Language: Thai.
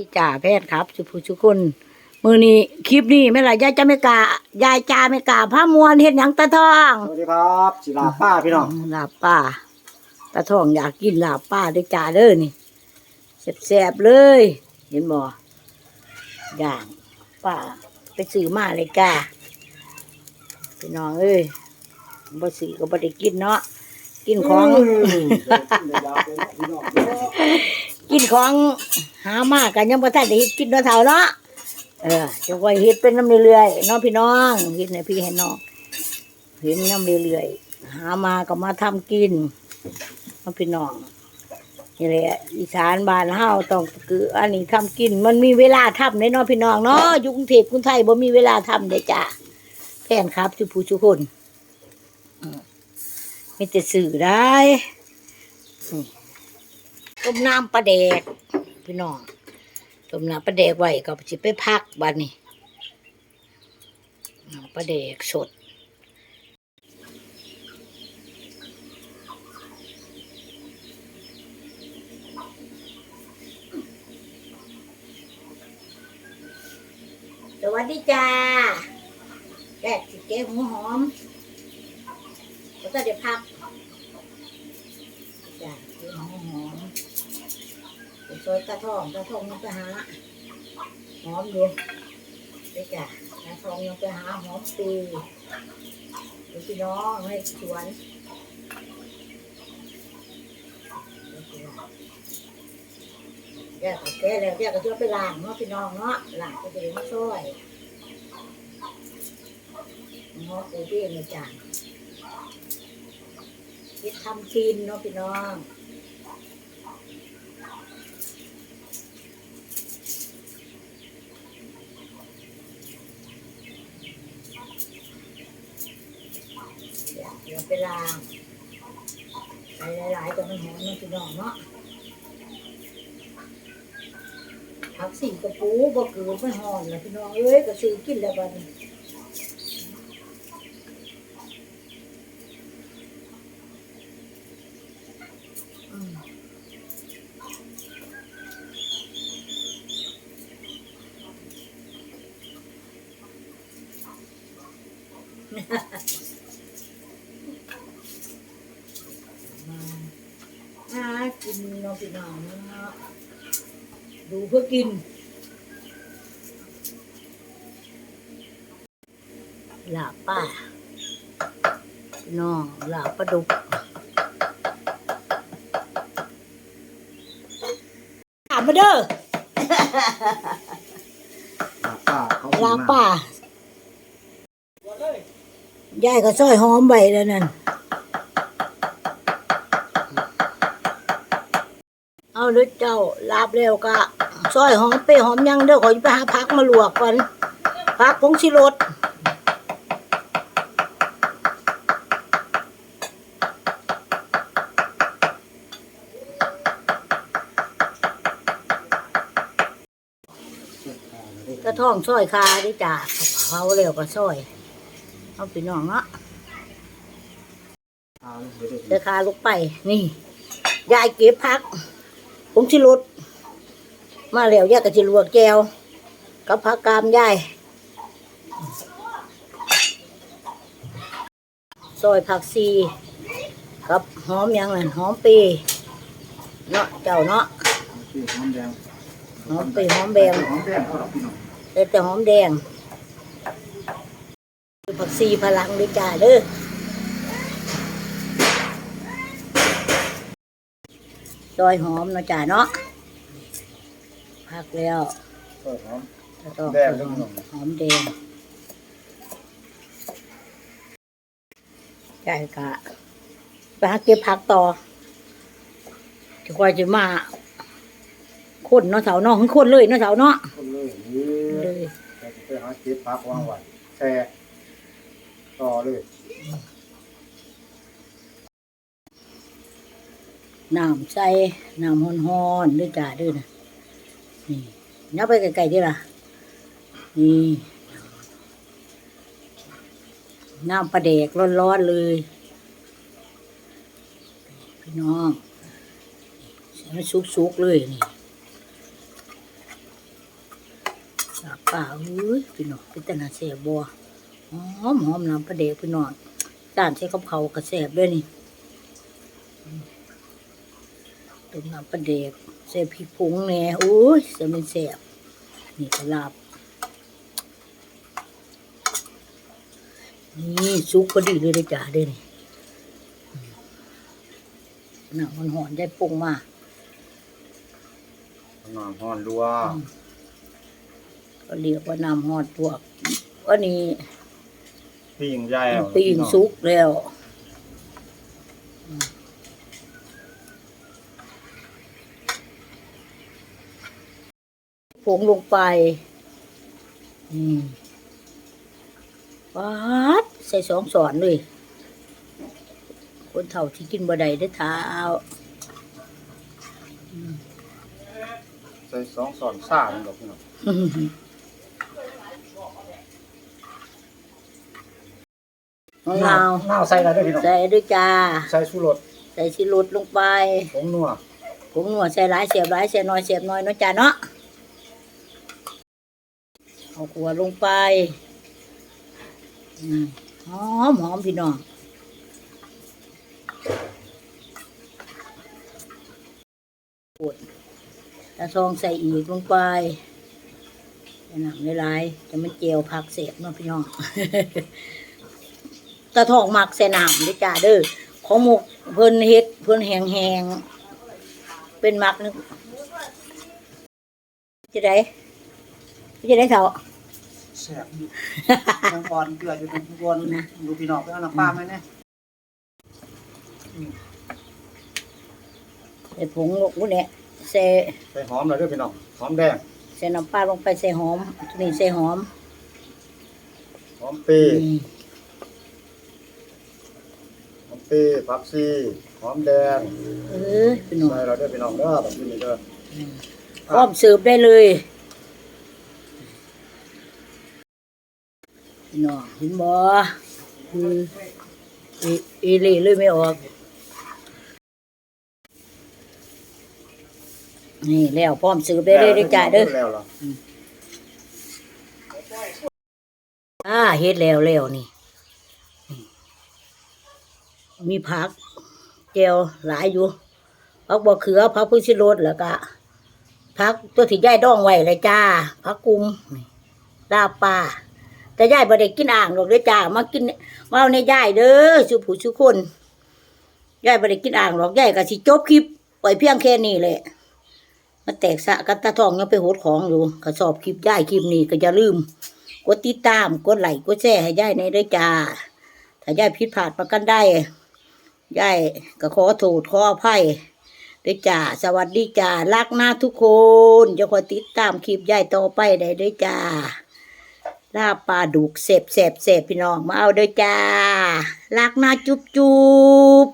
ที่จ่าแพทย์ครับสุภูชุกคนมือนี้คลิปนี้ไม่ไรยายจะไม่กล้ายายจ่าไม่กล้าผ้ามวนเห็นหยังตาทองสวัสดีครับศิลาป้าพี่น้องลาบป้าตาทองอยากกินลาบป้าได้อจ่าเด้อนี่แซ่บๆเลย เห็นบ่อย่างป้าไปซื้อมาเลยก้าพี่น้องเอ้ยบ่ซื้อก็บ่ได้กินเนาะกินของ กินของหามากกันยังบ่ทันได้เฮ็ดกินเนาะเฒ่าเนาะเออจะไว้เฮ็ดเป็นน้ำเรื่อยๆเนาะพี่น้องเฮ็ดให้พี่ให้น้องเห็นน้ำเรื่อยๆหามาก็มาทำกินเนาะพี่น้องนี่แหละอีสานบ้านเฮาต้องคือ อันนี้ทำกิน มันมีเวลาทำเนาะพี่น้องเนาะอยู่กรุงเทพกรุงไทยบ่มีเวลาทำเด้จ้ะแค่นครับทุกผู้ทุกคนอืมมีแต่สื่อได้อืม ต้มน้ำปลาแดกพี่น้องต้มน้ำปลาแดกไว้ก็สิไปพักบัดนี้น้ำปลาแดกสดสวัสดีจ้าแกะสิเก็บหัวหอมแล้วก็เดี๋ยวพักจ้าเก็บหัวหอม ไปซอยตาทองตาทองยังไปหาหอมอยู่เด็กจ้ะตาทองยังไปหาหอมปีดูพี่น้องให้สวนแยกกับแกแล้วแยกก็เชื่อไปล้างเนาะพี่น้องเนาะล้างก็จะได้มาช่วยหอมปูพี่เนี่ยจ้ะที่ทำกินเนาะพี่น้อง เดี๋ยวไปล้างใส่หลายๆจะมันหอมมันพี่น้องเนาะผักสิ่งกระปูบ่เกิดไม่หอมนะพี่น้องเอ้ยก็ซื้อกินแล้วบัดนี้อืม หา กินเนาะพี่น้องเนาะดูเพื่อกินลาบป้าพี่น้องลาบปลาดุกถามมาเด้อลาป้าเขาลาบป้ายายก็ซอยหอมใบแล้วนั่น เอาเด้อเจ้าลาบแล้วก็ซอยหอมเป้หอมยังเด้อขอไปหาพักมาลวกก่อนพักผงชิรสกระท่องซอยคาเดิจ้าเขาแล้วก็ซอยเอาไปน้องเนาะอ่าเดี๋ยวเดี๋ยวคาลงไปนี่ยายเก็บพัก ผงชิรสมาแล้วยายก็จะลวกแก้วกับผักกามยายซอยผักซีกับหอมหยังนั่นหอมปีเนาะเจ้าเนาะพี่หอมแดงหอมปีหอมแดงหอมแดงเขาดอกพี่น้องแต่แต่หอมแดงผักซีพลังด้วยจ้าเด้อ ซอยหอมเนาะจ้าเนาะพักแล้วก็หอมจะต้องแดงหอมครับหอมแดงใช่ค่ะไปหาเก็บผักต่อจะคอยจะมาคนเนาะเสาเนาะคนเลยเนาะเสาเนาะคนเลยนี่เลยไปหาเก็บผักวางไว้แช่ต่อเลย น้ำใส่น้ำฮ้อนๆด้วยจ้าด้วยนะนี่นับไปไกลๆดิล่ะ นี่ น้ำปลาแดกร้อนๆเลย พี่น้องใส่มันสุกๆเลยนี่ลาป่าเอ้ยพี่น้องเป็นตนาแสบบัวหอมหอมน้ำปลาเดกพี่น้องจานใช้กับเขากระแสบด้วยนี่ ต้มน้ำปลาเดกใส่พริกผงแหน่โอ้ยจะเป็นแสบนี่ก็ลาบนี่ซุกพอดีเลยเด้อจ้าเด้อนี่อืมน่ะมันหอนได้ปรุงมาน้ำฮ้อนดัวก็เรียกว่าน้ำหอดพวกอันนี้ปิ้งใหญ่เอา ปีงซุกแล้ว ผงลงไปอืมปัดใส่สองสอนเลย คนเฒ่าที่กินบ่ได้ได้อเท้าใส่สองสอนซ่ามันดอกพี่น้องมะนาวนาวใส่อะไรด้วยพี่น้องใส่ด้วยจ้า ใส่ชูรสใส่ชิลุดลงไปผงนัวผงหนวดใส่หลายเสียบหลายเสียบน้อยเสียบน้อยเนาะจ้าเนาะ เอาขัวลงไปหอมหอมพี่น้องปวดตาทองใส่อีกลงไปใส่หนังหลายๆจะมันเจียวผักเสียบเนาะพี่น้องตาทองหมักใส่หน้ำเด้อจ้าเด้อของหมกเพิ่นเฮ็ดเพิ่นแหงๆเป็นหมักนึกจะได้ จะได้เถาแซ่บน้ำอ่อนเกลืออยู่ตรงบนดูพี่น้องไปเอาน้ำปลาไหมเนี่ยใส่ผงลูกนี่แหละใส่ใส่หอมเลยด้วยพี่น้องหอมแดงใส่น้ำปลาลงไปใส่หอมนี่ใส่หอม หอมปีอืมหอมปีผักชีหอมแดงเออพี่น้องใส่เราด้วยพี่น้องเด้อแบบนี้เด้อพร้อมเสิร์ฟได้เลย น้องเห็นบ่คืออีอีหลีเลยไม่ออก นี่แล้วพร้อมเสิร์ฟได้เลยเด้อจ้าเด้อแล้วล่ะอ่าเฮ็ดแล้วแล้วนี่นี่มีผักเจียวหลายอยู่ผักบัวเขือผักพุชิโรสแล้วก็ผักตัวที่ย่ายดองไว้เลยจ้าผักกุมนี่ลาบปลา แต่ย่ายบ่ได้กินอ่างหรอกเด้อจ้ามากินมาเอาในย่ายเด้อสุผู้สุคนย่ายบ่ได้กินอ่างหรอกย่ายก็สิจบคลิปไว้เพียงแค่นี้แหละมาแตกสะกันตาทองยังไปโหดของอยู่ก็สอบคลิปยายคลิปนี้ก็อย่าลืมกดติดตามกดไลค์กดแชร์ให้ยายในเด้อจ้าถ้ายายผิดพลาดประกันได้ยายก็ขอโทษขออภัยด้อจ้า สวัสดีจ้า รักหนะทุกคน จะคอยติดตามคลิปยายต่อไปได้ด้อจ้า ลาบปลาดุกเสบเสบเสบพี่น้องมาเอาเด้อจ้ารักนะจุ๊บจุ๊บ